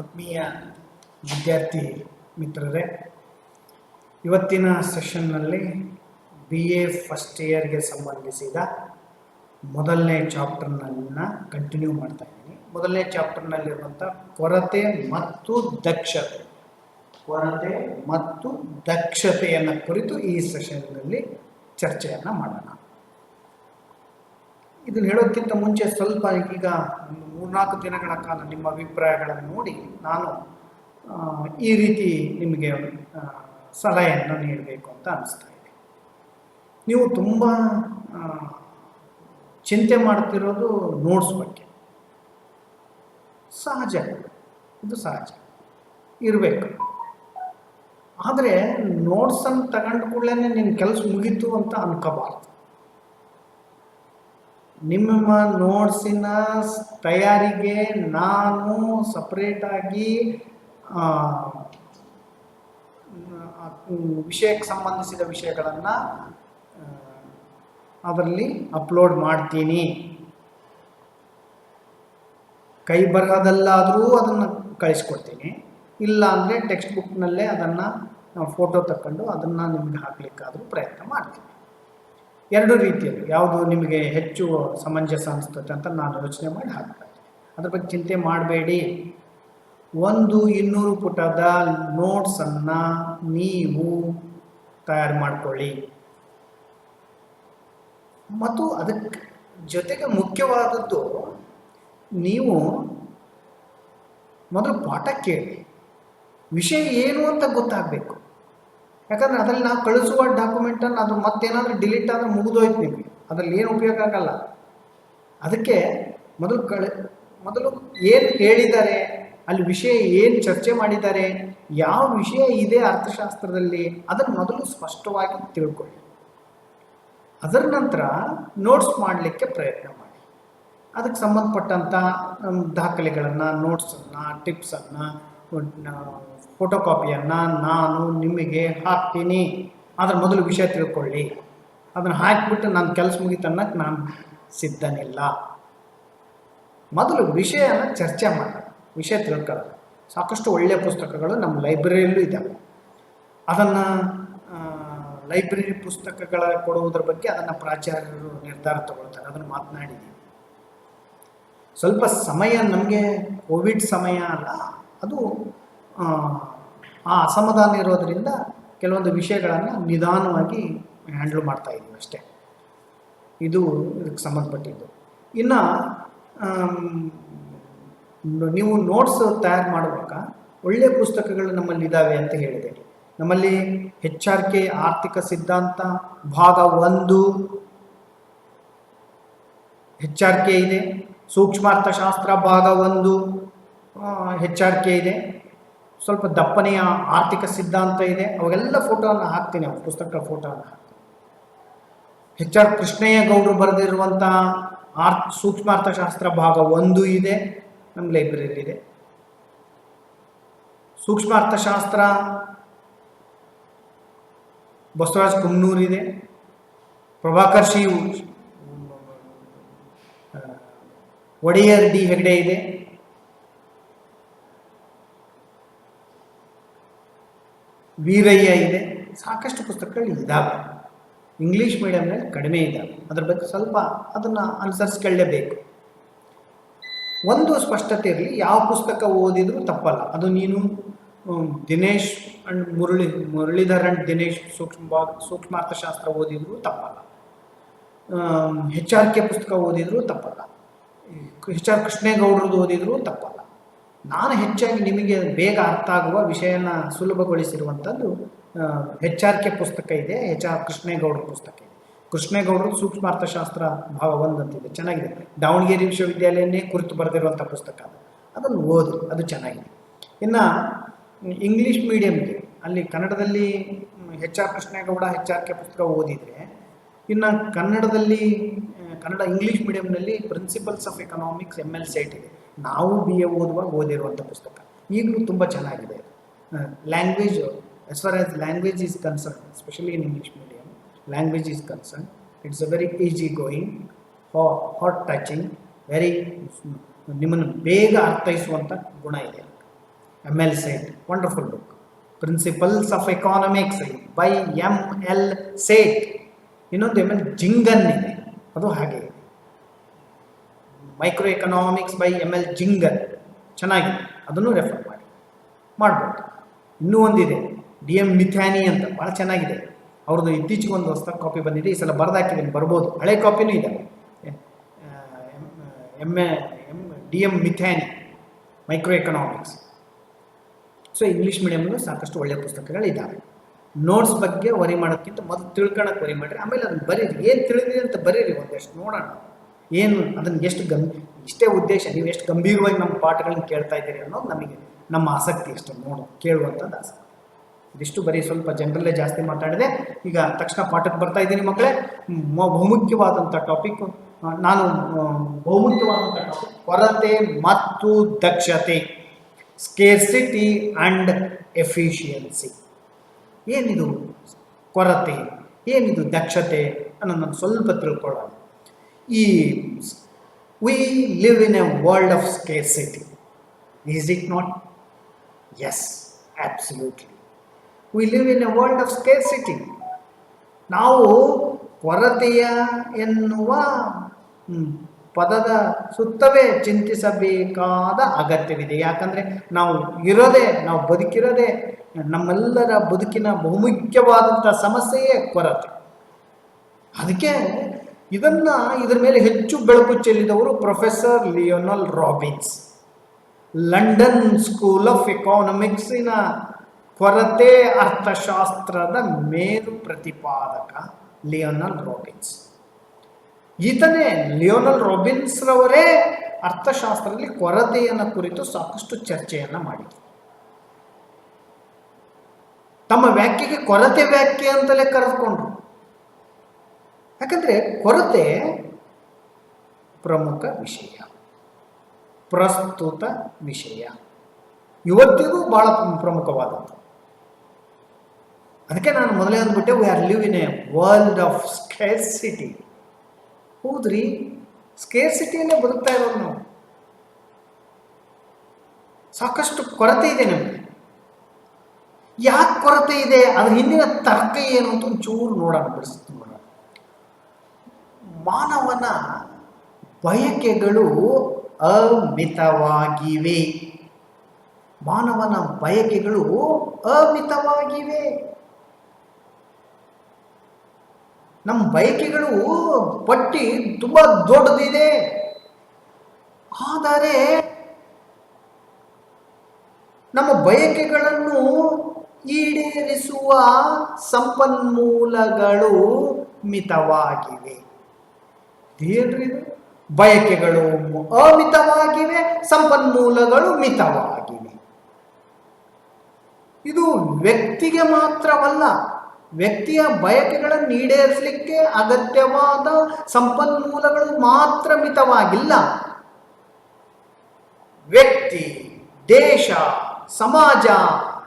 ಆತ್ಮೀಯ ವಿದ್ಯಾರ್ಥಿ ಮಿತ್ರರೇ, ಇವತ್ತಿನ ಸೆಷನ್ನಲ್ಲಿ ಬಿ ಎ ಫಸ್ಟ್ ಇಯರ್ಗೆ ಸಂಬಂಧಿಸಿದ ಮೊದಲನೇ ಚಾಪ್ಟರ್ನನ್ನು ಕಂಟಿನ್ಯೂ ಮಾಡ್ತಾ ಇದ್ದೀನಿ. ಮೊದಲನೇ ಚಾಪ್ಟರ್ನಲ್ಲಿರುವಂಥ ಕೊರತೆ ಮತ್ತು ದಕ್ಷತೆ, ಕೊರತೆ ಮತ್ತು ದಕ್ಷತೆಯನ್ನು ಕುರಿತು ಈ ಸೆಷನ್ನಲ್ಲಿ ಚರ್ಚೆಯನ್ನು ಮಾಡೋಣ. ಇದನ್ನು ಹೇಳೋದಕ್ಕಿಂತ ಮುಂಚೆ ಸ್ವಲ್ಪ ಈಗ ಒಂದು ಮೂರ್ನಾಲ್ಕು ದಿನಗಳ ಕಾಲ ನಿಮ್ಮ ಅಭಿಪ್ರಾಯಗಳನ್ನು ನೋಡಿ ನಾನು ಈ ರೀತಿ ನಿಮಗೆ ಸಲಹೆಯನ್ನು ನೀಡಬೇಕು ಅಂತ ಅನಿಸ್ತಾ ಇದೆ. ನೀವು ತುಂಬ ಚಿಂತೆ ಮಾಡ್ತಿರೋದು ನೋಟ್ಸ್ ಬಗ್ಗೆ. ಸಹಜ. ಇದು ಸಹಜ. ಇರಬೇಕು. ಆದರೆ ನೋಟ್ಸನ್ನು ತಗೊಂಡು ಕೂಡಲೇ ನಿನ್ನ ಕೆಲಸ ಮುಗೀತು ಅಂತ ಅನ್ಕೋಬಾರ್ದು. ನಿಮ್ಮ ನೋಟ್ಸಿನ ತಯಾರಿಗೆ ನಾನು ಸಪ್ರೇಟಾಗಿ ವಿಷಯಕ್ಕೆ ಸಂಬಂಧಿಸಿದ ವಿಷಯಗಳನ್ನು ಅದರಲ್ಲಿ ಅಪ್ಲೋಡ್ ಮಾಡ್ತೀನಿ. ಕೈ ಬರಹದಲ್ಲಾದರೂ ಅದನ್ನು ಕಳಿಸ್ಕೊಡ್ತೀನಿ. ಇಲ್ಲ ಅಂದರೆ ಟೆಕ್ಸ್ಟ್ ಬುಕ್ನಲ್ಲೇ ಅದನ್ನು ಫೋಟೋ ತಕ್ಕೊಂಡು ಅದನ್ನು ನಿಮಗೆ ಹಾಕಲಿಕ್ಕಾದರೂ ಪ್ರಯತ್ನ ಮಾಡ್ತೀನಿ. ಎರಡು ರೀತಿಯಲ್ಲಿ. ಯಾವುದು ನಿಮಗೆ ಹೆಚ್ಚು ಸಮಂಜಸ ಅನಿಸ್ತದೆ ಅಂತ ನಾನು ಯೋಚನೆ ಮಾಡಿ ಹಾಕ್ತಾ ಅದ್ರ ಬಗ್ಗೆ ಚಿಂತೆ ಮಾಡಬೇಡಿ. ಒಂದು ಇನ್ನೂರು ಪುಟದ ನೋಟ್ಸನ್ನು ನೀವು ತಯಾರು ಮಾಡಿಕೊಳ್ಳಿ. ಮತ್ತು ಅದಕ್ಕೆ ಜೊತೆಗೆ ಮುಖ್ಯವಾದದ್ದು, ನೀವು ಮೊದಲು ಪಾಠ ಕೇಳಿ. ವಿಷಯ ಏನು ಅಂತ ಗೊತ್ತಾಗಬೇಕು. ಯಾಕಂದರೆ ಅದರಲ್ಲಿ ನಾವು ಕಳಿಸುವ ಡಾಕ್ಯುಮೆಂಟನ್ನು ಅದು ಮತ್ತೇನಾದರೂ ಡಿಲೀಟ್ ಆದರೆ ಮುಗಿದೋಯ್ತು ನಿಮಗೆ. ಅದರಲ್ಲಿ ಏನು ಉಪಯೋಗ ಆಗಲ್ಲ. ಅದಕ್ಕೆ ಮೊದಲು ಕಳೆ, ಮೊದಲು ಏನು ಹೇಳಿದ್ದಾರೆ, ಅಲ್ಲಿ ವಿಷಯ ಏನು ಚರ್ಚೆ ಮಾಡಿದ್ದಾರೆ, ಯಾವ ವಿಷಯ ಇದೆ ಅರ್ಥಶಾಸ್ತ್ರದಲ್ಲಿ, ಅದನ್ನು ಮೊದಲು ಸ್ಪಷ್ಟವಾಗಿ ತಿಳ್ಕೊಳ್ಳಿ. ಅದರ ನಂತರ ನೋಟ್ಸ್ ಮಾಡಲಿಕ್ಕೆ ಪ್ರಯತ್ನ ಮಾಡಿ. ಅದಕ್ಕೆ ಸಂಬಂಧಪಟ್ಟಂಥ ದಾಖಲೆಗಳನ್ನು ನೋಟ್ಸನ್ನು ಟಿಪ್ಸನ್ನು ಫೋಟೋ ಕಾಪಿಯನ್ನು ನಾನು ನಿಮಗೆ ಹಾಕ್ತೀನಿ. ಅದರ ಮೊದಲು ವಿಷಯ ತಿಳ್ಕೊಳ್ಳಿ. ಅದನ್ನು ಹಾಕಿಬಿಟ್ಟು ನನ್ನ ಕೆಲಸ ಮುಗಿತನ್ನಕ್ಕೆ ನಾನು ಸಿದ್ಧನಿಲ್ಲ. ಮೊದಲು ವಿಷಯನ ಚರ್ಚೆ ಮಾಡೋಣ. ವಿಷಯ ತಿಳ್ಕೊಳ್ಳೋಣ. ಸಾಕಷ್ಟು ಒಳ್ಳೆಯ ಪುಸ್ತಕಗಳು ನಮ್ಮ ಲೈಬ್ರರಿಯಲ್ಲೂ ಇದ್ದಾವೆ ಅದನ್ನು ಲೈಬ್ರರಿ ಪುಸ್ತಕಗಳ ಕೊಡುವುದರ ಬಗ್ಗೆ ಅದನ್ನು ಪ್ರಾಚಾರ್ಯರು ನಿರ್ಧಾರ ತಗೊಳ್ತಾರೆ. ಅದನ್ನು ಮಾತನಾಡಿದ್ದೀವಿ ಸ್ವಲ್ಪ ಸಮಯ ನಮಗೆ ಕೋವಿಡ್ ಸಮಯ ಅಲ್ಲ. ಅದು ಆ, ಅಸಮಾಧಾನ ಇರೋದರಿಂದ ಕೆಲವೊಂದು ವಿಷಯಗಳನ್ನು ನಿಧಾನವಾಗಿ ಹ್ಯಾಂಡಲ್ ಮಾಡ್ತಾ ಇದ್ದೀವಿ ಅಷ್ಟೇ. ಇದು ಇದಕ್ಕೆ ಸಂಬಂಧಪಟ್ಟಿದ್ದು. ಇನ್ನು ನೀವು ನೋಟ್ಸ್ ತಯಾರು ಮಾಡುವಾಗ ಒಳ್ಳೆಯ ಪುಸ್ತಕಗಳು ನಮ್ಮಲ್ಲಿ ಇದ್ದಾವೆ ಅಂತ ಹೇಳಿದೆ. ನಮ್ಮಲ್ಲಿ ಹೆಚ್ ಆರ್ ಕೆ ಆರ್ಥಿಕ ಸಿದ್ಧಾಂತ ಭಾಗ ಒಂದು ಹೆಚ್ ಆರ್ ಕೆ ಇದೆ. ಸೂಕ್ಷ್ಮಾರ್ಥಶಾಸ್ತ್ರ ಭಾಗ ಒಂದು ಹೆಚ್ ಆರ್ ಕೆ ಇದೆ. ಸ್ವಲ್ಪ ದಪ್ಪನೆಯ ಆರ್ಥಿಕ ಸಿದ್ಧಾಂತ ಇದೆ. ಅವಾಗೆಲ್ಲ ಫೋಟೋವನ್ನು ಹಾಕ್ತೀನಿ ಆ ಪುಸ್ತಕಗಳ ಫೋಟೋವನ್ನು ಹೆಚ್ ಆರ್ ಕೃಷ್ಣಯ್ಯ ಗೌಡರು ಬರೆದಿರುವಂಥ ಆರ್ಥ ಸೂಕ್ಷ್ಮ ಅರ್ಥಶಾಸ್ತ್ರ ಭಾಗ ಒಂದು ಇದೆ ನಮ್ಮ ಲೈಬ್ರರಿಯಲ್ಲಿದೆ ಸೂಕ್ಷ್ಮಾರ್ಥಶಾಸ್ತ್ರ, ಬಸವರಾಜ್ ಕುಮ್ನೂರಿದೆ ಪ್ರಭಾಕರ್ ಶಿ ಒಡೆಯರ್ ಡಿ ಹೆಗ್ಡೆ ಇದೆ. ವೀರಯ್ಯ ಇದೆ. ಸಾಕಷ್ಟು ಪುಸ್ತಕಗಳು ಇದ್ದಾವೆ ಇಂಗ್ಲೀಷ್ ಮೀಡಿಯಮ್ನಲ್ಲಿ ಕಡಿಮೆ ಇದ್ದಾವೆ ಅದ್ರ ಬಗ್ಗೆ ಸ್ವಲ್ಪ ಅದನ್ನು ಅನುಸರಿಸ್ಕೊಳ್ಳೇಬೇಕು ಒಂದು ಸ್ಪಷ್ಟತೆ ಇರಲಿ. ಯಾವ ಪುಸ್ತಕ ಓದಿದರೂ ತಪ್ಪಲ್ಲ. ಅದು ನೀನು ದಿನೇಶ್ ಅಂಡ್ ಮುರಳಿ, ಮುರಳೀಧರ್ ಅಂಡ್ ದಿನೇಶ್ ಸೂಕ್ಷ್ಮ ಸೂಕ್ಷ್ಮ ಅರ್ಥಶಾಸ್ತ್ರ ಓದಿದರೂ ತಪ್ಪಲ್ಲ. ಹೆಚ್ ಆರ್ ಕೆ ಪುಸ್ತಕ ಓದಿದರೂ ತಪ್ಪಲ್ಲ. ಹೆಚ್ ಆರ್ ಕೃಷ್ಣೇಗೌಡರದ್ದು ಓದಿದರೂ ತಪ್ಪಲ್ಲ. ನಾನು ಹೆಚ್ಚಾಗಿ ನಿಮಗೆ ಬೇಗ ಅರ್ಥ ಆಗುವ ವಿಷಯನ ಸುಲಭಗೊಳಿಸಿರುವಂಥದ್ದು ಎಚ್ ಆರ್ ಕೆ ಪುಸ್ತಕ ಇದೆ, ಎಚ್ ಆರ್ ಕೃಷ್ಣೇಗೌಡರ ಪುಸ್ತಕ ಇದೆ. ಕೃಷ್ಣೇಗೌಡರು ಸೂಕ್ಷ್ಮ ಅರ್ಥಶಾಸ್ತ್ರ ಭಾವ ಅಂತಿದೆ ಚೆನ್ನಾಗಿದೆ. ದಾವಣಗೆರೆ ವಿಶ್ವವಿದ್ಯಾಲಯನೇ ಕುರಿತು ಬರೆದಿರುವಂಥ ಪುಸ್ತಕ ಅದು. ಅದನ್ನು ಓದಿ, ಅದು ಚೆನ್ನಾಗಿದೆ. ಇನ್ನು, ಇಂಗ್ಲೀಷ್ ಮೀಡಿಯಮ್ಗೆ ಅಲ್ಲಿ ಕನ್ನಡದಲ್ಲಿ H R Krishnegowda, H R K ಪುಸ್ತಕ ಓದಿದರೆ, ಇನ್ನು ಕನ್ನಡದಲ್ಲಿ, Kannada English ಮೀಡಿಯಮ್ನಲ್ಲಿ principles of economics M L Seth ಇದೆ. ನಾವು ಬಿ ಎ ಓದುವಾಗ ಓದಿರುವಂಥ ಪುಸ್ತಕ. ಈಗಲೂ ತುಂಬ ಚೆನ್ನಾಗಿದೆ. Language as far as language is concern especially in English medium language is concern it's a very easy going uh heart touching very ನಿಮ್ಮನ್ನು ಬೇಗ ಅರ್ಥೈಸುವಂಥ ಗುಣ ಇದೆ. M L Seth wonderful book principles of economics by M L Seth ಇನ್ನೊಂದು M L Jhingan ಇದೆ. ಅದು ಹಾಗೆ. Micro economics by M L Jhingan ಚೆನ್ನಾಗಿದೆ. ಅದನ್ನು ರೆಫರ್ ಮಾಡಿ. ಮಾಡ್ಬೋದು. ಇನ್ನೂ ಒಂದಿದೆ. ಡಿ ಎಂ ಮಿಥ್ಯಾನಿ ಅಂತ ಭಾಳ ಚೆನ್ನಾಗಿದೆ. ಅವ್ರದ್ದು ಇತ್ತೀಚೆಗೆ ಒಂದು ಹೊಸ ಕಾಪಿ ಬಂದಿದೆ. ಈ ಸಲ ಬರ್ದಾಕಿದ್ದೀನಿ. ಬರ್ಬೋದು. ಹಳೆ ಕಾಪಿನೂ ಇದೆ. M, A, M D M Mithani micro economics so English ಮೀಡಿಯಮ್ನು ಸಾಕಷ್ಟು ಒಳ್ಳೆಯ ಪುಸ್ತಕಗಳಿದ್ದಾವೆ ನೋಟ್ಸ್ ಬಗ್ಗೆ ವರಿ ಮಾಡೋಕ್ಕಿಂತ ಮೊದಲು ತಿಳ್ಕೊಳಕ್ಕೆ ವರಿ ಮಾಡಿರಿ. ಆಮೇಲೆ ಅದನ್ನು ಬರೀರಿ. ಏನು ತಿಳಿದಿದೆ ಅಂತ ಬರೀರಿ ಒಂದಷ್ಟು ನೋಡೋಣ. ಏನು ಅದನ್ನು ಎಷ್ಟು ಗಂ, ಇಷ್ಟೇ ಉದ್ದೇಶ, ನೀವು ಎಷ್ಟು ಗಂಭೀರವಾಗಿ ನಮ್ಮ ಪಾಠಗಳನ್ನ ಕೇಳ್ತಾ ಇದ್ದೀರಿ ಅನ್ನೋದು ನಮಗೆ ನಮ್ಮ ಆಸಕ್ತಿ ಇಷ್ಟು ನೋಡು, ಕೇಳುವಂಥದ್ದು ಆಸಕ್ತಿ. ಇದಿಷ್ಟು ಬರೀ ಸ್ವಲ್ಪ ಜನರಲ್ಲೇ ಜಾಸ್ತಿ ಮಾತಾಡಿದೆ. ಈಗ ತಕ್ಷಣ ಪಾಠಕ್ಕೆ ಬರ್ತಾ ಇದ್ದೀನಿ ಮಕ್ಕಳೇ. ಬಹುಮುಖ್ಯವಾದಂಥ ಟಾಪಿಕ್ ನಾನು ಬಹುಮುಖ್ಯವಾದಂಥ ಟಾಪಿಕ್ ಕೊರತೆ ಮತ್ತು ದಕ್ಷತೆ ಸ್ಕೇರ್ಸಿಟಿ ಆ್ಯಂಡ್ ಎಫಿಷಿಯನ್ಸಿ ಏನಿದು ಕೊರತೆ? ಏನಿದು ದಕ್ಷತೆ? ಅನ್ನೋದನ್ನು ಸ್ವಲ್ಪ ತಿಳ್ಕೊಳ್ಳೋಣ. ಈ we live in a world of scarcity, is it not yes absolutely. We live in a world of scarcity. ನಾವು ಕೊರತೆಯ ಎನ್ನುವ ಪದದ ಸುತ್ತವೇ ಚಿಂತಿಸಬೇಕಾದ ಅಗತ್ಯವಿದೆ ಯಾಕಂದರೆ ನಾವು ಇರೋದೇ ನಾವು ಬದುಕಿರೋದೇ ನಮ್ಮೆಲ್ಲರ ಬದುಕಿನ ಬಹುಮುಖ್ಯವಾದಂಥ ಸಮಸ್ಯೆಯೇ ಕೊರತೆ ಅದಕ್ಕೆ ಇದನ್ನ ಇದರ ಮೇಲೆ ಹೆಚ್ಚು ಬೆಳಕು ಚೆಲ್ಲಿದವರು professor Lionel Robbins London School of ಎಕಾನಮಿಕ್ಸಿನ ಕೊರತೆ ಅರ್ಥಶಾಸ್ತ್ರದ ಮೇರು ಪ್ರತಿಪಾದಕ ಲಿಯೋನಲ್ ರಾಬಿನ್ಸ್ ಈತನೇ ಲಿಯೋನಲ್ ರಾಬಿನ್ಸ್ ರವರೇ ಅರ್ಥಶಾಸ್ತ್ರದಲ್ಲಿ ಕೊರತೆಯನ್ನು ಕುರಿತು ಸಾಕಷ್ಟು ಚರ್ಚೆಯನ್ನು ಮಾಡಿದರು. ತಮ್ಮ ವ್ಯಾಖ್ಯೆಗೆ ಕೊರತೆ ವ್ಯಾಖ್ಯೆ ಅಂತಲೇ ಕರೆದುಕೊಂಡ್ರು. ಯಾಕಂದ್ರೆ ಕೊರತೆ ಪ್ರಮುಖ ವಿಷಯ. ಪ್ರಸ್ತುತ ವಿಷಯ. ಇವತ್ತಿಗೂ ಭಾಳ ಪ್ರಮುಖವಾದದ್ದು. ಅದಕ್ಕೆ ನಾನು ಮೊದಲೇ ಅಂದ್ಬಿಟ್ಟೆ we are live in a world of scarcity ಹೌದ್ರಿ? ಸ್ಕೇರ್ ಸಿಟಿಯಲ್ಲೇ ಬದುಕ್ತಾ ಇರೋದು ನಾವು. ಸಾಕಷ್ಟು ಕೊರತೆ ಇದೆ ನಮಗೆ. ಯಾಕೆ ಕೊರತೆ ಇದೆ? ಅದ್ರ ಹಿಂದಿನ ತರ್ಕ ಏನು ಅಂತ ಒಂಚೂರು ನೋಡೋಣ ಬಿಡಿಸ್ತು ಮಾನವನ ಬಯಕೆಗಳು ಅಮಿತವಾಗಿವೆ. ಮಾನವನ ಬಯಕೆಗಳು ಅಮಿತವಾಗಿವೆ. ನಮ್ಮ ಬಯಕೆಗಳು ಪಟ್ಟಿ ತುಂಬ ದೊಡ್ಡದಿದೆ. ಆದರೆ ನಮ್ಮ ಬಯಕೆಗಳನ್ನು ಈಡೇರಿಸುವ ಸಂಪನ್ಮೂಲಗಳು ಮಿತವಾಗಿವೆ. ಏನ್ರಿ ಇದು? ಬಯಕೆಗಳು ಅಮಿತವಾಗಿವೆ, ಸಂಪನ್ಮೂಲಗಳು ಮಿತವಾಗಿವೆ. ಇದು ವ್ಯಕ್ತಿಗೆ ಮಾತ್ರವಲ್ಲ, ವ್ಯಕ್ತಿಯ ಬಯಕೆಗಳನ್ನು ಈಡೇರಿಸಲಿಕ್ಕೆ ಅಗತ್ಯವಾದ ಸಂಪನ್ಮೂಲಗಳು ಮಾತ್ರ ಮಿತವಾಗಿಲ್ಲ. ವ್ಯಕ್ತಿ, ದೇಶ, ಸಮಾಜ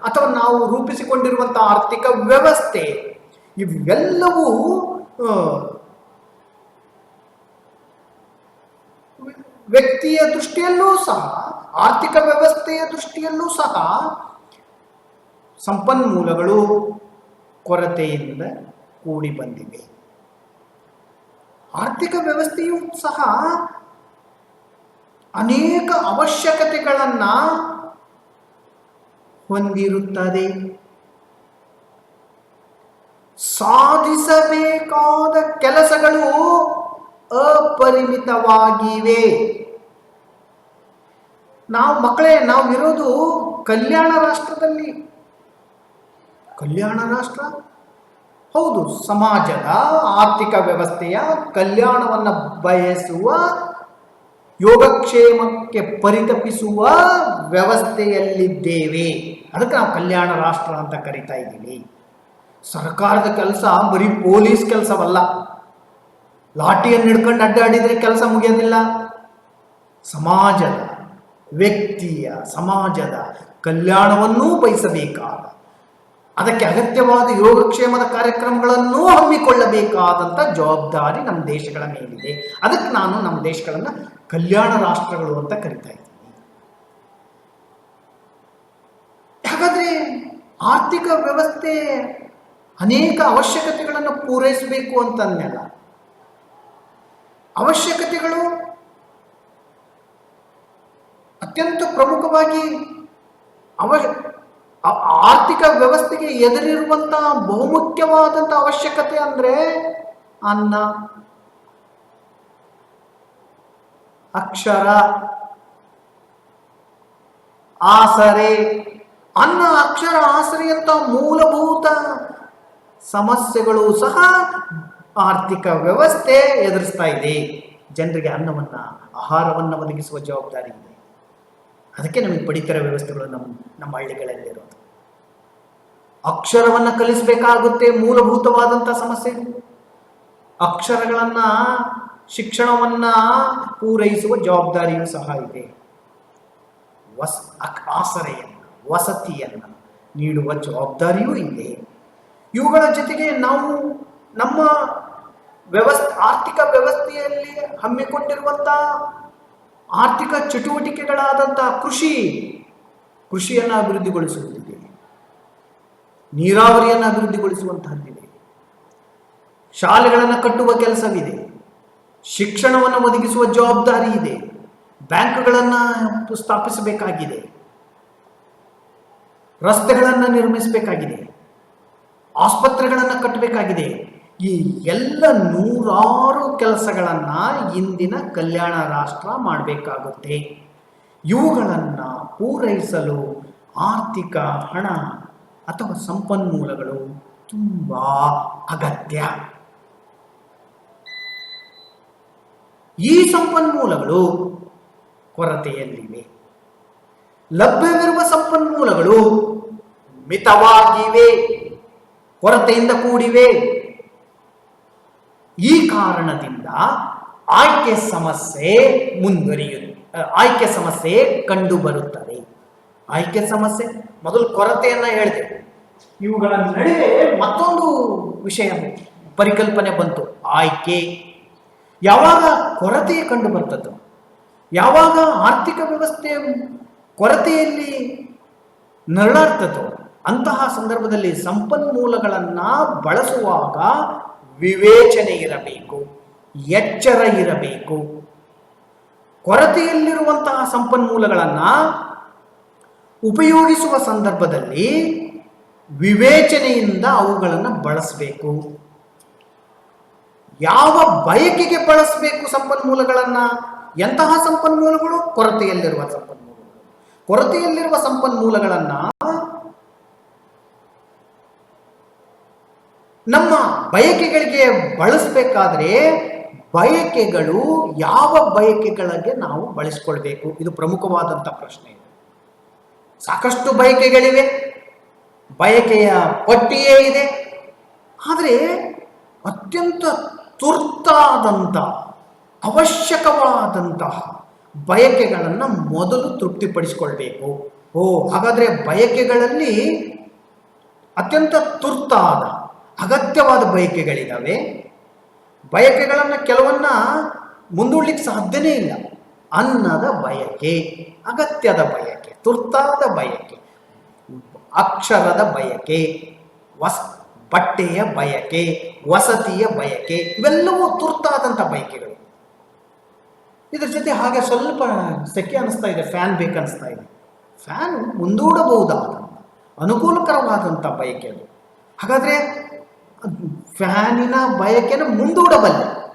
ಅಥವಾ ನಾವು ರೂಪಿಸಿಕೊಂಡಿರುವಂಥ ಆರ್ಥಿಕ ವ್ಯವಸ್ಥೆ, ಇವೆಲ್ಲವೂ ಆ, ವ್ಯಕ್ತಿಯ ದೃಷ್ಟಿಯಲ್ಲೂ ಸಹ, ಆರ್ಥಿಕ ವ್ಯವಸ್ಥೆಯ ದೃಷ್ಟಿಯಲ್ಲೂ ಸಹ ಸಂಪನ್ಮೂಲಗಳು ಕೊರತೆಯಿಂದ ಕೂಡಿ ಬಂದಿವೆ. ಆರ್ಥಿಕ ವ್ಯವಸ್ಥೆಯೂ ಸಹ ಅನೇಕ ಅವಶ್ಯಕತೆಗಳನ್ನ ಹೊಂದಿರುತ್ತದೆ. ಸಾಧಿಸಬೇಕಾದ ಕೆಲಸಗಳು ಅಪರಿಮಿತವಾಗಿವೆ. ನಾವು ಮಕ್ಕಳೇ, ನಾವು ಇರೋದು ಕಲ್ಯಾಣ ರಾಷ್ಟ್ರದಲ್ಲಿ. ಕಲ್ಯಾಣ ರಾಷ್ಟ್ರ? ಹೌದು, ಸಮಾಜದ ಆರ್ಥಿಕ ವ್ಯವಸ್ಥೆಯ ಕಲ್ಯಾಣವನ್ನು ಬಯಸುವ, ಯೋಗಕ್ಷೇಮಕ್ಕೆ ಪರಿತಪಿಸುವ ವ್ಯವಸ್ಥೆಯಲ್ಲಿದ್ದೇವೆ. ಅದಕ್ಕೆ ನಾವು ಕಲ್ಯಾಣ ರಾಷ್ಟ್ರ ಅಂತ ಕರಿತಾ ಇದ್ದೀವಿ. ಸರ್ಕಾರದ ಕೆಲಸ ಬರೀ ಪೊಲೀಸ್ ಕೆಲಸವಲ್ಲ. ಲಾಠಿಯನ್ನು ಹಿಡ್ಕೊಂಡು ಅಡ್ಡಾಡಿದ್ರೆ ಕೆಲಸ ಮುಗಿಯೋದಿಲ್ಲ. ಸಮಾಜದ, ವ್ಯಕ್ತಿಯ, ಸಮಾಜದ ಕಲ್ಯಾಣವನ್ನೂ ಬಯಸಬೇಕಾದ, ಅದಕ್ಕೆ ಅಗತ್ಯವಾದ ಯೋಗಕ್ಷೇಮದ ಕಾರ್ಯಕ್ರಮಗಳನ್ನೂ ಹಮ್ಮಿಕೊಳ್ಳಬೇಕಾದಂಥ ಜವಾಬ್ದಾರಿ ನಮ್ಮ ದೇಶಗಳ ಮೇಲಿದೆ. ಅದಕ್ಕೆ ನಾನು ನಮ್ಮ ದೇಶಗಳನ್ನು ಕಲ್ಯಾಣ ರಾಷ್ಟ್ರಗಳು ಅಂತ ಕರಿತಾ ಇದ್ದೀನಿ. ಹಾಗಾದರೆ ಆರ್ಥಿಕ ವ್ಯವಸ್ಥೆ ಅನೇಕ ಅವಶ್ಯಕತೆಗಳನ್ನು ಪೂರೈಸಬೇಕು ಅಂತಂದೆಲ್ಲ ಅವಶ್ಯಕತೆಗಳು ಅತ್ಯಂತ ಪ್ರಮುಖವಾಗಿ ಅವ ಆರ್ಥಿಕ ವ್ಯವಸ್ಥೆಗೆ ಎದುರಿರುವಂತಹ ಬಹುಮುಖ್ಯವಾದಂಥ ಅವಶ್ಯಕತೆ ಅಂದರೆ ಅನ್ನ, ಅಕ್ಷರ, ಆಸರೆ. ಅನ್ನ, ಅಕ್ಷರ ಆಸರೆಯಂತ ಮೂಲಭೂತ ಸಮಸ್ಯೆಗಳು ಸಹ ಆರ್ಥಿಕ ವ್ಯವಸ್ಥೆ ಎದುರಿಸ್ತಾ ಇದೆ. ಜನರಿಗೆ ಅನ್ನವನ್ನು, ಆಹಾರವನ್ನು ಒದಗಿಸುವ ಜವಾಬ್ದಾರಿ ಇದೆ. ಅದಕ್ಕೆ ನಮಗೆ ಪಡಿತರ ವ್ಯವಸ್ಥೆಗಳು ನಮ್ಮ ನಮ್ಮ ಹಳ್ಳಿಗಳಲ್ಲಿರೋದು ಅಕ್ಷರವನ್ನು ಕಲಿಸಬೇಕಾಗುತ್ತೆ ಮೂಲಭೂತವಾದಂಥ ಸಮಸ್ಯೆ ಅಕ್ಷರಗಳನ್ನು, ಶಿಕ್ಷಣವನ್ನು ಪೂರೈಸುವ ಜವಾಬ್ದಾರಿಯೂ ಸಹ ಇದೆ. ವಸ್ ವಸತಿಯನ್ನು ವಸತಿಯನ್ನ ನೀಡುವ ಜವಾಬ್ದಾರಿಯೂ ಇದೆ. ಇವುಗಳ ಜೊತೆಗೆ ನಾವು ನಮ್ಮ ವ್ಯವಸ್ಥೆ, ಆರ್ಥಿಕ ವ್ಯವಸ್ಥೆಯಲ್ಲಿ ಹಮ್ಮಿಕೊಂಡಿರುವಂಥ ಆರ್ಥಿಕ ಚಟುವಟಿಕೆಗಳಾದಂತಹ ಕೃಷಿ, ಕೃಷಿಯನ್ನು ಅಭಿವೃದ್ಧಿಗೊಳಿಸುವಂತಿದೆ ನೀರಾವರಿಯನ್ನು ಅಭಿವೃದ್ಧಿಗೊಳಿಸುವಂತಹದ್ದಿದೆ. ಶಾಲೆಗಳನ್ನು ಕಟ್ಟುವ ಕೆಲಸವಿದೆ. ಶಿಕ್ಷಣವನ್ನು ಒದಗಿಸುವ ಜವಾಬ್ದಾರಿ ಇದೆ. ಬ್ಯಾಂಕ್ಗಳನ್ನು ಸ್ಥಾಪಿಸಬೇಕಾಗಿದೆ. ರಸ್ತೆಗಳನ್ನು ನಿರ್ಮಿಸಬೇಕಾಗಿದೆ. ಆಸ್ಪತ್ರೆಗಳನ್ನು ಕಟ್ಟಬೇಕಾಗಿದೆ. ಈ ಎಲ್ಲ ನೂರಾರು ಕೆಲಸಗಳನ್ನು ಇಂದಿನ ಕಲ್ಯಾಣ ರಾಷ್ಟ್ರ ಮಾಡಬೇಕಾಗುತ್ತೆ. ಇವುಗಳನ್ನು ಪೂರೈಸಲು ಆರ್ಥಿಕ ಹಣ ಅಥವಾ ಸಂಪನ್ಮೂಲಗಳು ತುಂಬ ಅಗತ್ಯ. ಈ ಸಂಪನ್ಮೂಲಗಳು ಕೊರತೆಯಲ್ಲಿವೆ. ಲಭ್ಯವಿರುವ ಸಂಪನ್ಮೂಲಗಳು ಮಿತವಾಗಿವೆ, ಕೊರತೆಯಿಂದ ಕೂಡಿವೆ. ಈ ಕಾರಣದಿಂದ ಆಯ್ಕೆ ಸಮಸ್ಯೆ ಮುಂದುವರಿಯು ಆಯ್ಕೆ ಸಮಸ್ಯೆ ಕಂಡು ಬರುತ್ತದೆ ಆಯ್ಕೆ ಸಮಸ್ಯೆ, ಮೊದಲು ಕೊರತೆಯನ್ನ ಹೇಳಿದೆ. ಇವುಗಳ ನಡುವೆ ಮತ್ತೊಂದು ವಿಷಯ ಪರಿಕಲ್ಪನೆ ಬಂತು. ಆಯ್ಕೆ. ಯಾವಾಗ ಕೊರತೆ ಕಂಡು ಬರ್ತದ್ದು ಯಾವಾಗ ಆರ್ಥಿಕ ವ್ಯವಸ್ಥೆ ಕೊರತೆಯಲ್ಲಿ ನರಳಾಡ್ತದೋ ಅಂತಹ ಸಂದರ್ಭದಲ್ಲಿ ಸಂಪನ್ಮೂಲಗಳನ್ನು ಬಳಸುವಾಗ ವಿವೇಚನೆ ಇರಬೇಕು ಎಚ್ಚರ ಇರಬೇಕು ಕೊರತೆಯಲ್ಲಿರುವಂತಹ ಸಂಪನ್ಮೂಲಗಳನ್ನು ಉಪಯೋಗಿಸುವ ಸಂದರ್ಭದಲ್ಲಿ ವಿವೇಚನೆಯಿಂದ ಅವುಗಳನ್ನು ಬಳಸಬೇಕು. ಯಾವ ಬಯಕೆಗೆ ಬಳಸಬೇಕು ಸಂಪನ್ಮೂಲಗಳನ್ನು? ಎಂತಹ ಸಂಪನ್ಮೂಲಗಳು? ಕೊರತೆಯಲ್ಲಿರುವ ಸಂಪನ್ಮೂಲಗಳು. ಕೊರತೆಯಲ್ಲಿರುವ ಸಂಪನ್ಮೂಲಗಳನ್ನು ನಮ್ಮ ಬಯಕೆಗಳಿಗೆ ಬಳಸಬೇಕಾದ್ರೆ ಬಯಕೆಗಳು ಯಾವ ಬಯಕೆಗಳಿಗೆ ನಾವು ಬಳಸ್ಕೊಳ್ಬೇಕು? ಇದು ಪ್ರಮುಖವಾದಂಥ ಪ್ರಶ್ನೆ. ಸಾಕಷ್ಟು ಬಯಕೆಗಳಿವೆ. ಬಯಕೆಯ ಪಟ್ಟಿಯೇ ಇದೆ. ಆದರೆ ಅತ್ಯಂತ ತುರ್ತಾದಂಥ ಅವಶ್ಯಕವಾದಂತಹ ಬಯಕೆಗಳನ್ನು ಮೊದಲು ತೃಪ್ತಿಪಡಿಸಿಕೊಳ್ಬೇಕು. ಓ ಹಾಗಾದರೆ ಬಯಕೆಗಳಲ್ಲಿ ಅತ್ಯಂತ ತುರ್ತಾದ ಅಗತ್ಯವಾದ ಬಯಕೆಗಳಿದ್ದಾವೆ ಬಯಕೆಗಳನ್ನು ಕೆಲವನ್ನ ಮುಂದೂಡ್ಲಿಕ್ಕೆ ಸಾಧ್ಯನೇ ಇಲ್ಲ. ಅನ್ನದ ಬಯಕೆ, ಅಗತ್ಯದ ಬಯಕೆ, ತುರ್ತಾದ ಬಯಕೆ, ಅಕ್ಷರದ ಬಯಕೆ, ವಸ್, ಬಟ್ಟೆಯ ಬಯಕೆ, ವಸತಿಯ ಬಯಕೆ, ಇವೆಲ್ಲವೂ ತುರ್ತಾದಂಥ ಬಯಕೆಗಳು. ಇದ್ರ ಜೊತೆ ಹಾಗೆ ಸ್ವಲ್ಪ ಸೆಕೆ ಅನಿಸ್ತಾ ಇದೆ, ಫ್ಯಾನ್ ಬೇಕನ್ನಿಸ್ತಾ ಇದೆ. ಫ್ಯಾನ್ ಮುಂದೂಡಬಹುದಾದಂಥ ಅನುಕೂಲಕರವಾದಂಥ ಬಯಕೆ ಅದು. ಹಾಗಾದರೆ ಫ್ಯಾನಿನ ಬಯಕೆನ ಮುಂದೂಡಬಲ್ಲೆ.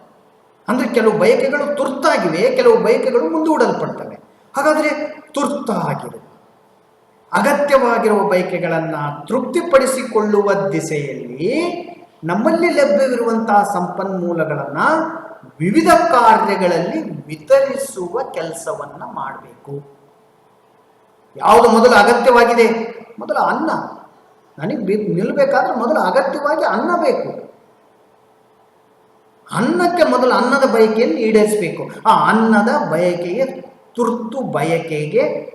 ಅಂದರೆ ಕೆಲವು ಬಯಕೆಗಳು ತುರ್ತಾಗಿವೆ, ಕೆಲವು ಬಯಕೆಗಳು ಮುಂದೂಡಲ್ಪಡ್ತವೆ. ಹಾಗಾದರೆ ತುರ್ತಾಗಿರುವ ಅಗತ್ಯವಾಗಿರುವ ಬಯಕೆಗಳನ್ನು ತೃಪ್ತಿಪಡಿಸಿಕೊಳ್ಳುವ ದಿಸೆಯಲ್ಲಿ ನಮ್ಮಲ್ಲಿ ಲಭ್ಯವಿರುವಂತಹ ಸಂಪನ್ಮೂಲಗಳನ್ನು ವಿವಿಧ ಕಾರ್ಯಗಳಲ್ಲಿ ವಿತರಿಸುವ ಕೆಲಸವನ್ನು ಮಾಡಬೇಕು. ಯಾವುದು ಮೊದಲು ಅಗತ್ಯವಾಗಿದೆ? ಮೊದಲು ಅನ್ನ. ನನಗೆ ಬಿ ನಿಲ್ಲಬೇಕಾದ್ರೆ ಮೊದಲು ಅಗತ್ಯವಾಗಿ ಅನ್ನ ಬೇಕು. ಅನ್ನಕ್ಕೆ ಮೊದಲು ಅನ್ನದ ಬಯಕೆಯನ್ನು ಈಡೇರಿಸಬೇಕು. ಆ ಅನ್ನದ ಬಯಕೆಗೆ, ತುರ್ತು ಬಯಕೆಗೆ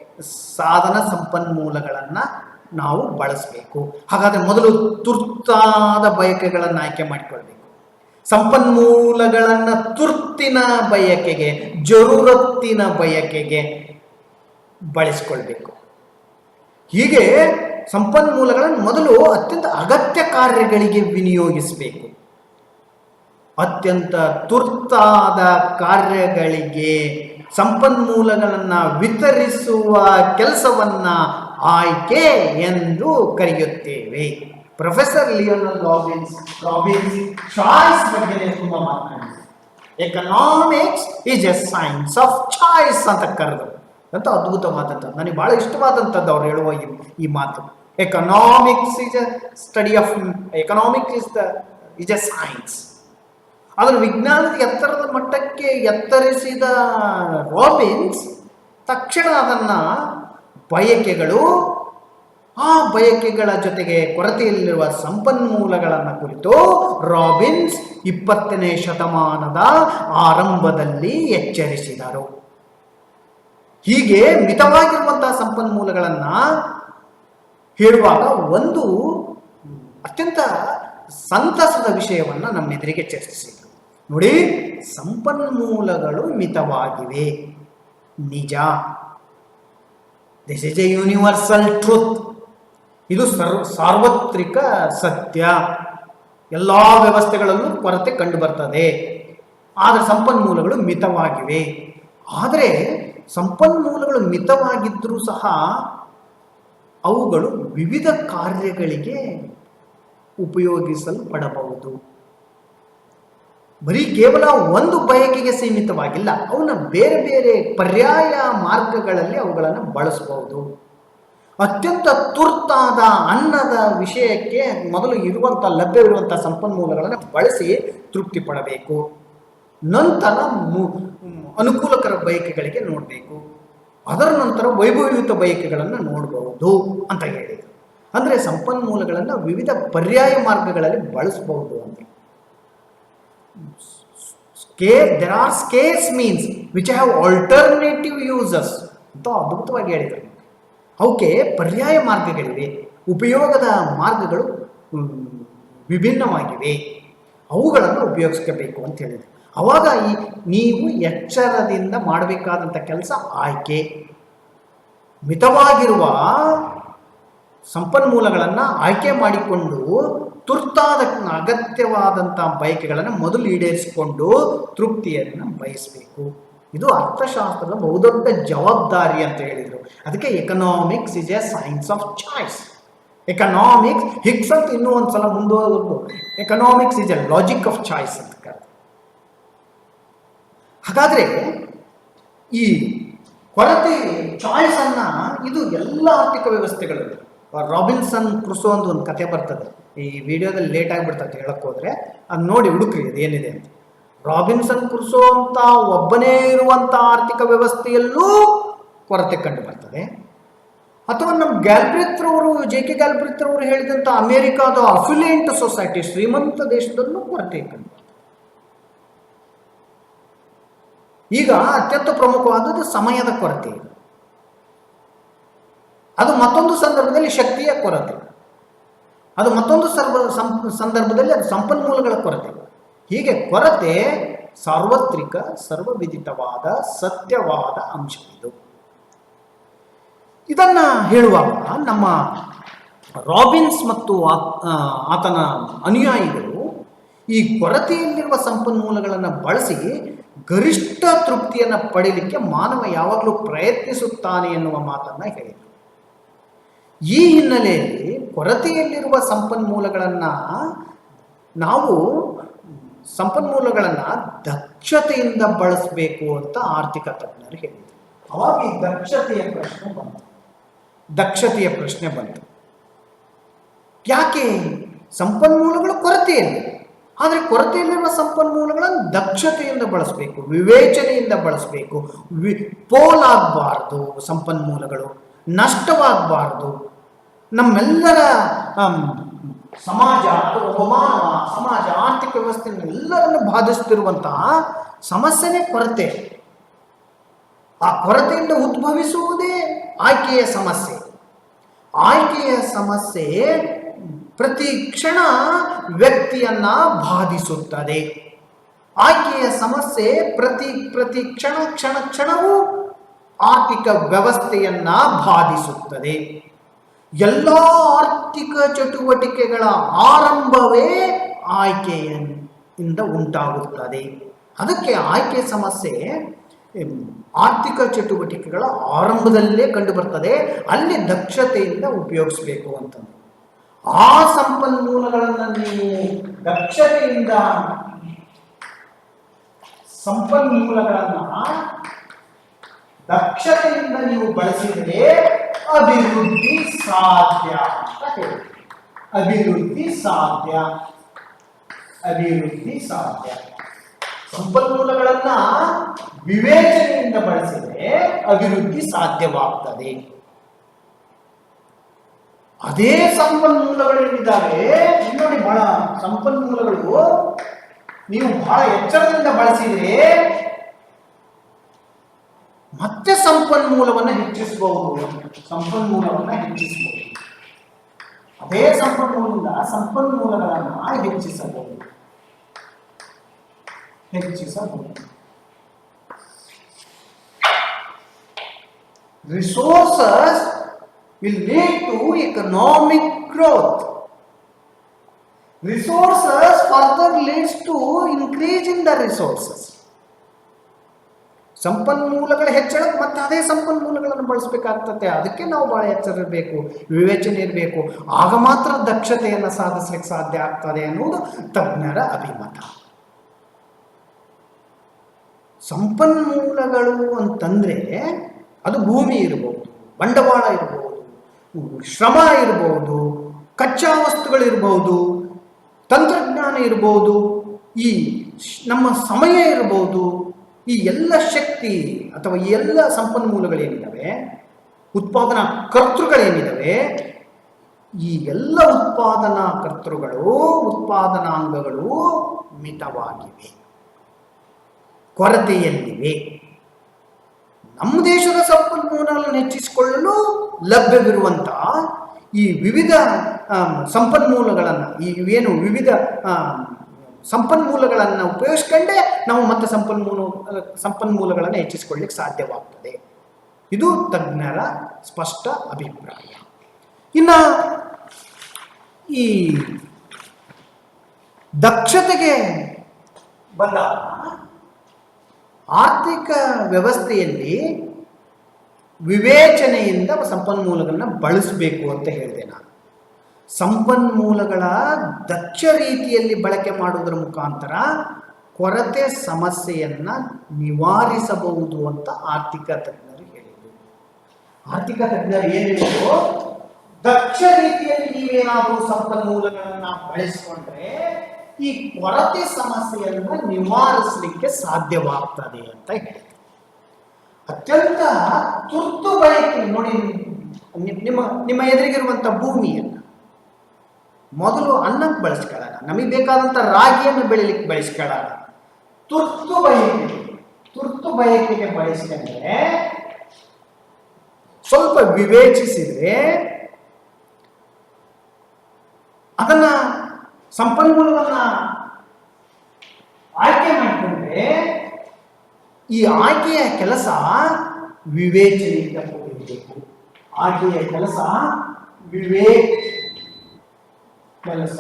ಸಾಧನ ಸಂಪನ್ಮೂಲಗಳನ್ನು ನಾವು ಬಳಸಬೇಕು. ಹಾಗಾದರೆ ಮೊದಲು ತುರ್ತಾದ ಬಯಕೆಗಳನ್ನು ಆಯ್ಕೆ ಮಾಡಿಕೊಳ್ಬೇಕು. ಸಂಪನ್ಮೂಲಗಳನ್ನು ತುರ್ತಿನ ಬಯಕೆಗೆ, ಜರುರತ್ತಿನ ಬಯಕೆಗೆ ಬಳಸ್ಕೊಳ್ಬೇಕು. ಹೀಗೆ ಸಂಪನ್ಮೂಲಗಳನ್ನು ಮೊದಲು ಅತ್ಯಂತ ಅಗತ್ಯ ಕಾರ್ಯಗಳಿಗೆ ವಿನಿಯೋಗಿಸಬೇಕು. ಅತ್ಯಂತ ತುರ್ತಾದ ಕಾರ್ಯಗಳಿಗೆ ಸಂಪನ್ಮೂಲಗಳನ್ನು ವಿತರಿಸುವ ಕೆಲಸವನ್ನು ಆಯ್ಕೆ ಎಂದು ಕರೆಯುತ್ತೇವೆ. Professor Lionel Robbins Robbins choice ಬಗ್ಗೆ ತುಂಬ ಮಾತನಾಡಿದ್ದಾರೆ. Economics is a science of choice ಅಂತ ಕರೆದು. ಅಂತ ಅದ್ಭುತವಾದಂಥ ನನಗೆ ಬಹಳ ಇಷ್ಟವಾದಂಥದ್ದು ಅವ್ರು ಹೇಳುವ ಈ ಈ ಮಾತು. Economics is a study of economics is the is a science ಅದನ್ನು ವಿಜ್ಞಾನದ ಎತ್ತರದ ಮಟ್ಟಕ್ಕೆ ಎತ್ತರಿಸಿದ ರಾಬಿನ್ಸ್ ತಕ್ಷಣ ಅದನ್ನ ಬಯಕೆಗಳು, ಆ ಬಯಕೆಗಳ ಜೊತೆಗೆ ಕೊರತೆಯಲ್ಲಿರುವ ಸಂಪನ್ಮೂಲಗಳನ್ನು ಕುರಿತು ರಾಬಿನ್ಸ್ ಇಪ್ಪತ್ತನೇ ಶತಮಾನದ ಆರಂಭದಲ್ಲಿ ಎಚ್ಚರಿಸಿದರು. ಹೀಗೆ ಮಿತವಾಗಿರುವಂತಹ ಸಂಪನ್ಮೂಲಗಳನ್ನು ಹೇಳುವಾಗ ಒಂದು ಅತ್ಯಂತ ಸಂತಸದ ವಿಷಯವನ್ನು ನಮ್ಮೆದುರಿಗೆ ಚರ್ಚಿಸಿದರು ನೋಡಿ, ಸಂಪನ್ಮೂಲಗಳು ಮಿತವಾಗಿವೆ. ನಿಜ. This is a universal truth ಇದು ಸರ್ವ ಸಾರ್ವತ್ರಿಕ ಸತ್ಯ. ಎಲ್ಲ ವ್ಯವಸ್ಥೆಗಳಲ್ಲೂ ಕೊರತೆ ಕಂಡು ಬರ್ತದೆ. ಆದರೆ ಸಂಪನ್ಮೂಲಗಳು ಮಿತವಾಗಿವೆ. ಆದರೆ ಸಂಪನ್ಮೂಲಗಳು ಮಿತವಾಗಿದ್ದರೂ ಸಹ ಅವುಗಳು ವಿವಿಧ ಕಾರ್ಯಗಳಿಗೆ ಉಪಯೋಗಿಸಲ್ಪಡಬಹುದು. ಬರೀ ಕೇವಲ ಒಂದು ಬಯಕೆಗೆ ಸೀಮಿತವಾಗಿಲ್ಲ, ಅವನ್ನ ಬೇರೆ ಬೇರೆ ಪರ್ಯಾಯ ಮಾರ್ಗಗಳಲ್ಲಿ ಅವುಗಳನ್ನು ಬಳಸಬಹುದು. ಅತ್ಯಂತ ತುರ್ತಾದ ಅನ್ನದ ವಿಷಯಕ್ಕೆ ಮೊದಲು ಇರುವಂಥ ಲಭ್ಯವಿರುವಂಥ ಸಂಪನ್ಮೂಲಗಳನ್ನು ಬಳಸಿ ತೃಪ್ತಿ ಪಡಬೇಕು ನಂತರ ಅನುಕೂಲಕರ ಬಯಕೆಗಳಿಗೆ ನೋಡಬೇಕು. ಅದರ ನಂತರ ವೈಭವಯುತ ಬಯಕೆಗಳನ್ನು ನೋಡಬಹುದು ಅಂತ ಹೇಳಿದರು. ಅಂದರೆ ಸಂಪನ್ಮೂಲಗಳನ್ನು ವಿವಿಧ ಪರ್ಯಾಯ ಮಾರ್ಗಗಳಲ್ಲಿ ಬಳಸಬಹುದು ಅಂತ. Scarce there are scarce means which have alternative uses ಅಂತ ಅದ್ಭುತವಾಗಿ ಹೇಳಿದರು. ಅವಕ್ಕೆ ಪರ್ಯಾಯ ಮಾರ್ಗಗಳಿವೆ, ಉಪಯೋಗದ ಮಾರ್ಗಗಳು ವಿಭಿನ್ನವಾಗಿವೆ. ಅವುಗಳನ್ನು ಉಪಯೋಗಿಸ್ಕೋಬೇಕು ಅಂತ ಹೇಳಿದರು. ಅವಾಗ ಈ ನೀವು ಎಚ್ಚರದಿಂದ ಮಾಡಬೇಕಾದಂಥ ಕೆಲಸ ಆಯ್ಕೆ. ಮಿತವಾಗಿರುವ ಸಂಪನ್ಮೂಲಗಳನ್ನು ಆಯ್ಕೆ ಮಾಡಿಕೊಂಡು ತುರ್ತಾದ ಅಗತ್ಯವಾದಂಥ ಬಯಕೆಗಳನ್ನು ಮೊದಲು ಈಡೇರಿಸಿಕೊಂಡು ತೃಪ್ತಿಯನ್ನು ಬಯಸಬೇಕು. ಇದು ಅರ್ಥಶಾಸ್ತ್ರದ ಬಹುದೊಡ್ಡ ಜವಾಬ್ದಾರಿ ಅಂತ ಹೇಳಿದರು. ಅದಕ್ಕೆ economics is a science of choice economics Hicks ಅಂತ ಇನ್ನೂ ಒಂದ್ಸಲ ಮುಂದುವರೆದು. Economics is a logic of choice ಅಂತ. ಹಾಗಾದ್ರೆ ಈ ಕೊರತೆ ಚಾಯ್ಸ್ ಅನ್ನ ಇದು ಎಲ್ಲ ಆರ್ಥಿಕ ವ್ಯವಸ್ಥೆಗಳಲ್ಲಿ ರಾಬಿನ್ಸನ್ ಕ್ರುಸೋ ಅಂತ ಒಂದು ಕತೆ ಬರ್ತದೆ. ಈ ವಿಡಿಯೋದಲ್ಲಿ ಲೇಟ್ ಆಗಿಬಿಡ್ತದೆ ಹೇಳಕ್ ಹೋದ್ರೆ, ಅದು ನೋಡಿ ಹುಡುಕ್ರಿ ಅದು ಏನಿದೆ ಅಂತ. ರಾಬಿನ್ಸನ್ ಕ್ರುಸೋ ಅಂತ ಒಬ್ಬನೇ ಇರುವಂತ ಆರ್ಥಿಕ ವ್ಯವಸ್ಥೆಯಲ್ಲೂ ಕೊರತೆ ಕಂಡು ಬರ್ತದೆ. ಅಥವಾ ನಮ್ಮ ಗ್ಯಾಲ್ಬ್ರಿತ್ರವರು ಜೆ ಕೆ ಗ್ಯಾಲ್ಬ್ರಿತ್ರವರು ಹೇಳಿದಂಥ ಅಮೆರಿಕಾದ ಅಫಿಲಿಯಂಟ್ ಸೊಸೈಟಿ ಶ್ರೀಮಂತ ದೇಶದಲ್ಲೂ ಕೊರತೆ ಕಂಡು ಈಗ ಅತ್ಯಂತ ಪ್ರಮುಖವಾದದ್ದು ಸಮಯದ ಕೊರತೆ. ಅದು ಮತ್ತೊಂದು ಸಂದರ್ಭದಲ್ಲಿ ಶಕ್ತಿಯ ಕೊರತೆ. ಅದು ಮತ್ತೊಂದು ಸರ್ವ ಸಂದರ್ಭದಲ್ಲಿ ಅದು ಸಂಪನ್ಮೂಲಗಳ ಕೊರತೆ. ಹೀಗೆ ಕೊರತೆ ಸಾರ್ವತ್ರಿಕ, ಸರ್ವವಿದಿತವಾದ, ಸತ್ಯವಾದ ಅಂಶ ಇದು. ಇದನ್ನ ಹೇಳುವಾಗ ನಮ್ಮ ರಾಬಿನ್ಸ್ ಮತ್ತು ಆತನ ಅನುಯಾಯಿಗಳು ಈ ಕೊರತೆಯಲ್ಲಿರುವ ಸಂಪನ್ಮೂಲಗಳನ್ನು ಬಳಸಿ ಗರಿಷ್ಠ ತೃಪ್ತಿಯನ್ನು ಪಡೀಲಿಕ್ಕೆ ಮಾನವ ಯಾವಾಗಲೂ ಪ್ರಯತ್ನಿಸುತ್ತಾನೆ ಎನ್ನುವ ಮಾತನ್ನು ಹೇಳಿದರು. ಈ ಹಿನ್ನೆಲೆಯಲ್ಲಿ ಕೊರತೆಯಲ್ಲಿರುವ ಸಂಪನ್ಮೂಲಗಳನ್ನು ನಾವು ಸಂಪನ್ಮೂಲಗಳನ್ನು ದಕ್ಷತೆಯಿಂದ ಬಳಸಬೇಕು ಅಂತ ಆರ್ಥಿಕ ತಜ್ಞರು ಹೇಳಿದರು. ಅವಾಗ ಈ ದಕ್ಷತೆಯ ಪ್ರಶ್ನೆ ಬಂತು. ದಕ್ಷತೆಯ ಪ್ರಶ್ನೆ ಬಂತು. ಯಾಕೆ? ಸಂಪನ್ಮೂಲಗಳು ಕೊರತೆಯಲ್ಲಿ. ಆದರೆ ಕೊರತೆಯಲ್ಲಿರುವ ಸಂಪನ್ಮೂಲಗಳನ್ನು ದಕ್ಷತೆಯಿಂದ ಬಳಸಬೇಕು, ವಿವೇಚನೆಯಿಂದ ಬಳಸಬೇಕು. ವಿ ಪೋಲಾಗಬಾರ್ದು ಸಂಪನ್ಮೂಲಗಳು, ನಷ್ಟವಾಗಬಾರ್ದು. ನಮ್ಮೆಲ್ಲರ ಸಮಾಜ ಅಥವಾ ಸಮಾಜ, ಆರ್ಥಿಕ ವ್ಯವಸ್ಥೆಯನ್ನೆಲ್ಲರನ್ನು ಬಾಧಿಸುತ್ತಿರುವಂತಹ ಸಮಸ್ಯೆನೇ ಕೊರತೆ. ಆ ಕೊರತೆಯಿಂದ ಉದ್ಭವಿಸುವುದೇ ಆಯ್ಕೆಯ ಸಮಸ್ಯೆ. ಆಯ್ಕೆಯ ಸಮಸ್ಯೆ ಪ್ರತಿ ಕ್ಷಣ ವ್ಯಕ್ತಿಯನ್ನ ಬಾಧಿಸುತ್ತದೆ. ಆಯ್ಕೆಯ ಸಮಸ್ಯೆ ಪ್ರತಿ ಪ್ರತಿ ಕ್ಷಣ ಕ್ಷಣ, ಕ್ಷಣವೂ ಆರ್ಥಿಕ ವ್ಯವಸ್ಥೆಯನ್ನ ಬಾಧಿಸುತ್ತದೆ. ಎಲ್ಲ ಆರ್ಥಿಕ ಚಟುವಟಿಕೆಗಳ ಆರಂಭವೇ ಆಯ್ಕೆಯಿಂದ ಉಂಟಾಗುತ್ತದೆ. ಅದಕ್ಕೆ ಆಯ್ಕೆ ಸಮಸ್ಯೆ ಆರ್ಥಿಕ ಚಟುವಟಿಕೆಗಳ ಆರಂಭದಲ್ಲೇ ಕಂಡುಬರ್ತದೆ. ಅಲ್ಲಿ ದಕ್ಷತೆಯಿಂದ ಉಪಯೋಗಿಸಬೇಕು ಅಂತಂದು. ಆ ಸಂಪನ್ಮೂಲಗಳನ್ನು ನೀವು ದಕ್ಷತೆಯಿಂದ ಸಂಪನ್ಮೂಲಗಳನ್ನ ದಕ್ಷತೆಯಿಂದ ನೀವು ಬಳಸಿದರೆ ಅಭಿವೃದ್ಧಿ ಸಾಧ್ಯ ಅಭಿವೃದ್ಧಿ ಸಾಧ್ಯ. ಅಭಿವೃದ್ಧಿ ಸಾಧ್ಯ. ಸಂಪನ್ಮೂಲಗಳನ್ನ ವಿವೇಚನೆಯಿಂದ ಬಳಸಿದರೆ ಅಭಿವೃದ್ಧಿ ಸಾಧ್ಯವಾಗ್ತದೆ. ಅದೇ ಸಂಪನ್ಮೂಲಗಳೇನಿದ್ದಾವೆ ಇಲ್ಲಿ ನೋಡಿ ಬಹಳ ಸಂಪನ್ಮೂಲಗಳು ನೀವು ಬಹಳ ಎಚ್ಚರದಿಂದ ಬಳಸಿದ್ರೆ ಮತ್ತೆ ಸಂಪನ್ಮೂಲವನ್ನ ಹೆಚ್ಚಿಸಬಹುದು ಸಂಪನ್ಮೂಲವನ್ನ ಹೆಚ್ಚಿಸಬಹುದು ಅದೇ ಸಂಪನ್ಮೂಲದಿಂದ ಸಂಪನ್ಮೂಲಗಳನ್ನ ಹೆಚ್ಚಿಸಬಹುದು ಹೆಚ್ಚಿಸಬಹುದು resources will lead to economic growth. Resources further leads to increase in the resources. ಸಂಪನ್ಮೂಲಗಳ ಹೆಚ್ಚಳಕ್ಕೆ ಮತ್ತೆ ಅದೇ ಸಂಪನ್ಮೂಲಗಳನ್ನು ಬಳಸಬೇಕಾಗ್ತದೆ ಅದಕ್ಕೆ ನಾವು ಭಾಳ ಎಚ್ಚರ ಇರಬೇಕು ವಿವೇಚನೆ ಇರಬೇಕು ಆಗ ಮಾತ್ರ ದಕ್ಷತೆಯನ್ನು ಸಾಧಿಸ್ಲಿಕ್ಕೆ ಸಾಧ್ಯ ಆಗ್ತದೆ ಅನ್ನುವುದು ತಜ್ಞರ ಅಭಿಮತ ಸಂಪನ್ಮೂಲಗಳು ಅಂತಂದ್ರೆ ಅದು ಭೂಮಿ ಇರಬಹುದು ಬಂಡವಾಳ ಇರಬಹುದು ಶ್ರಮ ಇರಬಹುದು ಕಚ್ಚಾ ವಸ್ತುಗಳಿರ್ಬೋದು, ತಂತ್ರಜ್ಞಾನ ಇರಬಹುದು ಈ ನಮ್ಮ ಸಮಯ ಇರಬಹುದು ಈ ಎಲ್ಲ ಶಕ್ತಿ ಅಥವಾ ಈ ಎಲ್ಲ ಸಂಪನ್ಮೂಲಗಳೇನಿದ್ದಾವೆ, ಉತ್ಪಾದನಾ ಕರ್ತೃಗಳೇನಿದ್ದಾವೆ, ಈ ಎಲ್ಲ ಉತ್ಪಾದನಾ ಕರ್ತೃಗಳು ಉತ್ಪಾದನಾಂಗಗಳು ಮಿತವಾಗಿವೆ, ಕೊರತೆಯಲ್ಲಿವೆ. ನಮ್ಮ ದೇಶದ ಸಂಪನ್ಮೂಲಗಳನ್ನು ಹೆಚ್ಚಿಸಿಕೊಳ್ಳಲು ಲಭ್ಯವಿರುವಂತಹ ಈ ವಿವಿಧ ಸಂಪನ್ಮೂಲಗಳನ್ನು, ಈ ಏನು ವಿವಿಧ ಸಂಪನ್ಮೂಲಗಳನ್ನು ಉಪಯೋಗಿಸ್ಕೊಂಡೇ ನಾವು ಮತ್ತೆ ಸಂಪನ್ಮೂಲ, ಸಂಪನ್ಮೂಲಗಳನ್ನು ಹೆಚ್ಚಿಸಿಕೊಳ್ಳಿಕ್ಕೆ ಸಾಧ್ಯವಾಗ್ತದೆ. ಇದು ತಜ್ಞರ ಸ್ಪಷ್ಟ ಅಭಿಪ್ರಾಯ. ಇನ್ನು ಈ ದಕ್ಷತೆಗೆ ಬಂದಾಗ ಆರ್ಥಿಕ ವ್ಯವಸ್ಥೆಯಲ್ಲಿ ವಿವೇಚನೆಯಿಂದ ಸಂಪನ್ಮೂಲಗಳನ್ನ ಬಳಸಬೇಕು ಅಂತ ಹೇಳಿದೆ ನಾನು. ಸಂಪನ್ಮೂಲಗಳ ದಕ್ಷ ರೀತಿಯಲ್ಲಿ ಬಳಕೆ ಮಾಡುವುದರ ಮುಖಾಂತರ ಕೊರತೆ ಸಮಸ್ಯೆಯನ್ನು ನಿವಾರಿಸಬಹುದು ಅಂತ ಆರ್ಥಿಕ ತಜ್ಞರು ಹೇಳಿದರು. ಆರ್ಥಿಕ ತಜ್ಞರು ಏನಿದ್ರು ದಕ್ಷ ರೀತಿಯಲ್ಲಿ ನೀವೇನಾದರೂ ಸಂಪನ್ಮೂಲಗಳನ್ನು ಬಳಸಿಕೊಂಡ್ರೆ ಈ ಕೊರತೆ ಸಮಸ್ಯೆಯನ್ನು ನಿವಾರಿಸಲಿಕ್ಕೆ ಸಾಧ್ಯವಾಗ್ತದೆ ಅಂತ ಅತ್ಯಂತ ತುರ್ತು ಬಯಕೆ ನೋಡಿ ನಿಮ್ಮ ನಿಮ್ಮ ಎದುರಿಗಿರುವಂಥ ಭೂಮಿಯನ್ನ ಮೊದಲು ಅನ್ನಕ್ಕೆ ಬಳಸ್ಕೊಳ್ಳೋಣ. ನಮಗೆ ಬೇಕಾದಂಥ ರಾಗಿಯನ್ನು ಬೆಳಿಲಿಕ್ಕೆ ಬಳಸ್ಕೊಳ್ಳೋಣ. ತುರ್ತು ಬಯಕೆ, ತುರ್ತು ಬಯಕೆಗೆ ಬಳಸ್ಕೊಂಡ್ರೆ ಸ್ವಲ್ಪ ವಿವೇಚಿಸಿದ್ರೆ ಅದನ್ನ ಸಂಪನ್ಮೂಲವನ್ನ ಆಯ್ಕೆ ಮಾಡಿಕೊಂಡ್ರೆ ಈ ಆಯ್ಕೆಯ ಕೆಲಸ ವಿವೇಚನೆಯಿಂದ ಕೂಡಿರಬೇಕು. ಆಯ್ಕೆಯ ಕೆಲಸ ವಿವೇಕ್ ಕೆಲಸ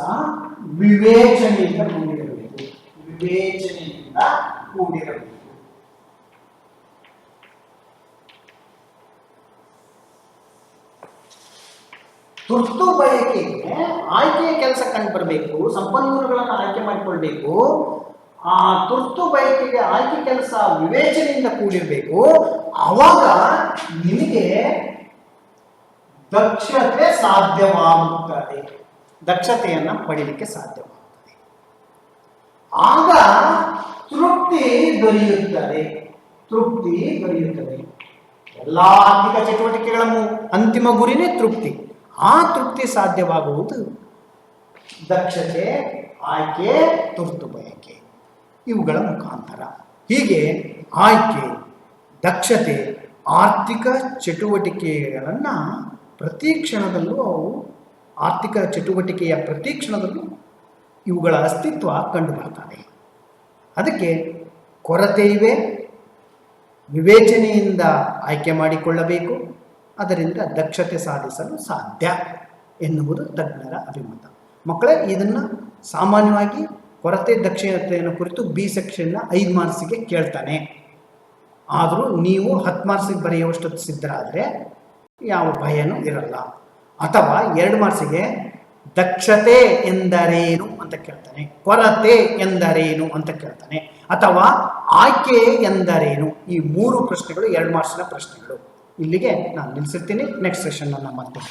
ವಿವೇಚನೆಯಿಂದ ಕೂಡಿರಬೇಕು. ವಿವೇಚನೆಯಿಂದ ಕೂಡಿರಬೇಕು. ತುರ್ತು ಬಯಕೆಗೆ ಆಯ್ಕೆಯ ಕೆಲಸ ಕಂಡು ಬರಬೇಕು, ಸಂಪನ್ಮೂಲಗಳನ್ನು ಆಯ್ಕೆ ಮಾಡಿಕೊಳ್ಬೇಕು. ಆ ತುರ್ತು ಬಯಕೆಗೆ ಆಯ್ಕೆ ಕೆಲಸ ವಿವೇಚನೆಯಿಂದ ಕೂಡಿರಬೇಕು. ಆವಾಗ ನಿನಗೆ ದಕ್ಷತೆ ಸಾಧ್ಯವಾಗುತ್ತದೆ. ದಕ್ಷತೆಯನ್ನು ಪಡೀಲಿಕ್ಕೆ ಸಾಧ್ಯವಾಗುತ್ತದೆ. ಆಗ ತೃಪ್ತಿ ದೊರೆಯುತ್ತದೆ. ತೃಪ್ತಿ ದೊರೆಯುತ್ತದೆ. ಎಲ್ಲ ಆರ್ಥಿಕ ಚಟುವಟಿಕೆಗಳ ಅಂತಿಮ ಗುರಿನೇ ತೃಪ್ತಿ. ಆ ತೃಪ್ತಿ ಸಾಧ್ಯವಾಗುವುದು. ದಕ್ಷತೆ, ಆಯ್ಕೆ, ತುರ್ತು ಬಯಕೆ. ಇವುಗಳ ಮುಖಾಂತರ. ಹೀಗೆ ಆಯ್ಕೆ, ದಕ್ಷತೆ, ಆರ್ಥಿಕ ಚಟುವಟಿಕೆಗಳನ್ನು ಪ್ರತಿ ಕ್ಷಣದಲ್ಲೂ ಅವು ಆರ್ಥಿಕ ಚಟುವಟಿಕೆಯ ಪ್ರತಿ ಕ್ಷಣದಲ್ಲೂ ಇವುಗಳ ಅಸ್ತಿತ್ವ ಕಂಡುಬರುತ್ತದೆ ಅದಕ್ಕೆ ಕೊರತೆ ಇವೆ. ವಿವೇಚನೆಯಿಂದ ಆಯ್ಕೆ ಮಾಡಿಕೊಳ್ಳಬೇಕು. ಅದರಿಂದ ದಕ್ಷತೆ ಸಾಧಿಸಲು ಸಾಧ್ಯ ಎನ್ನುವುದು ತಜ್ಞರ ಅಭಿಮತ. ಮಕ್ಕಳೇ, ಇದನ್ನು ಸಾಮಾನ್ಯವಾಗಿ ಕೊರತೆ, ದಕ್ಷತೆಯನ್ನು ಕುರಿತು ಬಿ ಸೆಕ್ಷನ್ನ ಐದು ಮಾರ್ಕ್ಸಿಗೆ ಕೇಳ್ತಾನೆ. ಆದರೂ ನೀವು ಹತ್ತು ಮಾರ್ಕ್ಸಿಗೆ ಬರೆಯುವಷ್ಟು ಸಿದ್ಧರಾದರೆ ಯಾವ ಭಯನೂ ಇರಲ್ಲ. ಅಥವಾ ಎರಡು ಮಾರ್ಕ್ಸಿಗೆ ದಕ್ಷತೆ ಎಂದರೇನು ಅಂತ ಕೇಳ್ತಾನೆ. ಕೊರತೆ ಎಂದರೇನು ಅಂತ ಕೇಳ್ತಾನೆ. ಅಥವಾ ಆಯ್ಕೆ ಎಂದರೇನು? ಈ ಮೂರು ಪ್ರಶ್ನೆಗಳು ಎರಡು ಮಾರ್ಕ್ಸಿನ ಪ್ರಶ್ನೆಗಳು. ಇಲ್ಲಿಗೆ ನಾನು ನಿಲ್ಲಿಸಿರ್ತೀನಿ ನೆಕ್ಸ್ಟ್ ಸೆಷನ್ ಮತ್ತೆ